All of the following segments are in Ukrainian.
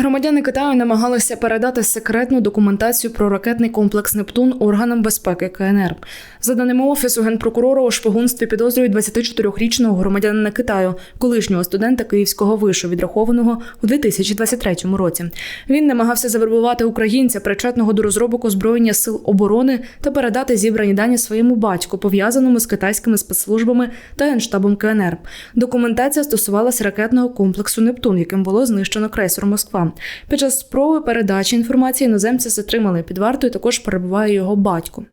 Громадяни Китаю намагалися передати секретну документацію про ракетний комплекс Нептун органам безпеки КНР. За даними офісу генпрокурора у шпигунстві підозрюють 24-річного громадянина Китаю, колишнього студента Київського вишу, відрахованого у 2023 році. Він намагався завербувати українця, причетного до розробок озброєння сил оборони, та передати зібрані дані своєму батьку, пов'язаному з китайськими спецслужбами та генштабом КНР. Документація стосувалася ракетного комплексу Нептун, яким було знищено крейсер Москва. Під час спроби передачі інформації іноземця затримали. Під вартою також перебуває його батько.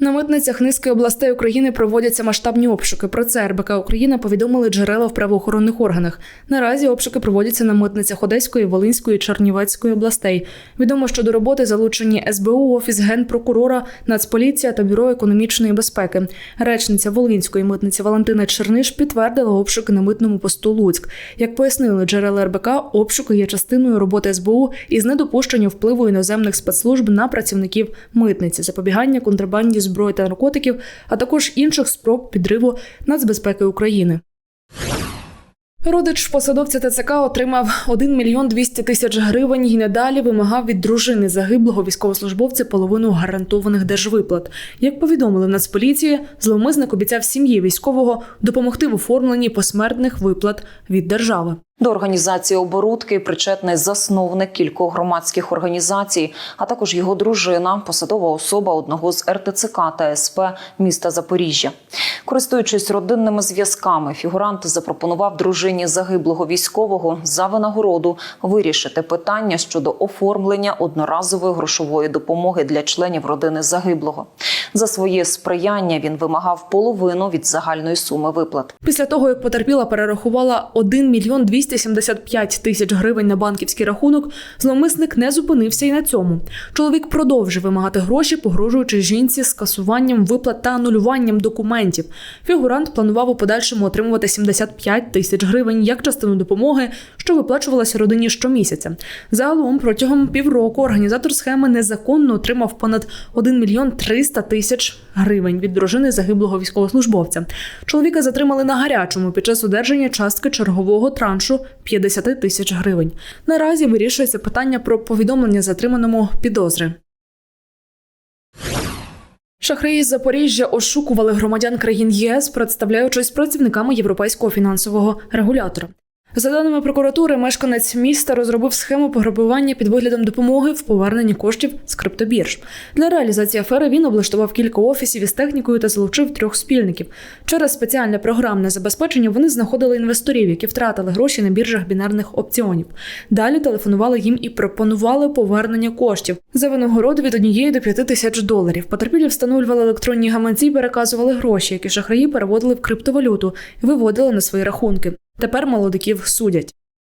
На митницях низки областей України проводяться масштабні обшуки. Про це РБК Україна повідомили джерела в правоохоронних органах. Наразі обшуки проводяться на митницях Одеської, Волинської, Чернівецької областей. Відомо, що до роботи залучені СБУ, офіс генпрокурора, Нацполіція та бюро економічної безпеки. Речниця Волинської митниці Валентина Черниш підтвердила обшуки на митному посту Луцьк. Як пояснили джерела РБК, обшуки є частиною роботи СБУ із недопущення впливу іноземних спецслужб на працівників митниці, запобігання контрабанді зброї та наркотиків, а також інших спроб підриву нацбезпеки України. Родич посадовця ТЦК отримав 1 мільйон 200 тисяч гривень і надалі вимагав від дружини загиблого військовослужбовця половину гарантованих держвиплат. Як повідомили в Нацполіції, зловмисник обіцяв сім'ї військового допомогти в оформленні посмертних виплат від держави. До організації оборудки причетний засновник кількох громадських організацій, а також його дружина, посадова особа одного з РТЦК та СП міста Запоріжжя. Користуючись родинними зв'язками, фігурант запропонував дружині загиблого військового за винагороду вирішити питання щодо оформлення одноразової грошової допомоги для членів родини загиблого. За своє сприяння він вимагав половину від загальної суми виплат. Після того, як потерпіла перерахувала 1 мільйон 275 тисяч гривень на банківський рахунок, зловмисник не зупинився і на цьому. Чоловік продовжив вимагати гроші, погрожуючи жінці скасуванням виплат та анулюванням документів. Фігурант планував у подальшому отримувати 75 тисяч гривень як частину допомоги, що виплачувалася родині щомісяця. Загалом протягом півроку організатор схеми незаконно отримав понад 1 мільйон 300 тисяч гривень від дружини загиблого військовослужбовця. Чоловіка затримали на гарячому під час одержання частки чергового траншу 50 тисяч гривень. Наразі вирішується питання про повідомлення затриманому підозри. Шахраї з Запоріжжя ошукували громадян країн ЄС, представляючись працівниками європейського фінансового регулятора. За даними прокуратури, мешканець міста розробив схему пограбування під виглядом допомоги в поверненні коштів з криптобірж. Для реалізації афери він облаштував кілька офісів із технікою та залучив трьох спільників. Через спеціальне програмне забезпечення вони знаходили інвесторів, які втратили гроші на біржах бінарних опціонів. Далі телефонували їм і пропонували повернення коштів за винагороду від однієї до п'яти тисяч доларів. Потерпілі встановлювали електронні гаманці, переказували гроші, які шахраї переводили в криптовалюту і виводили на свої рахунки. Тепер молодиків судять.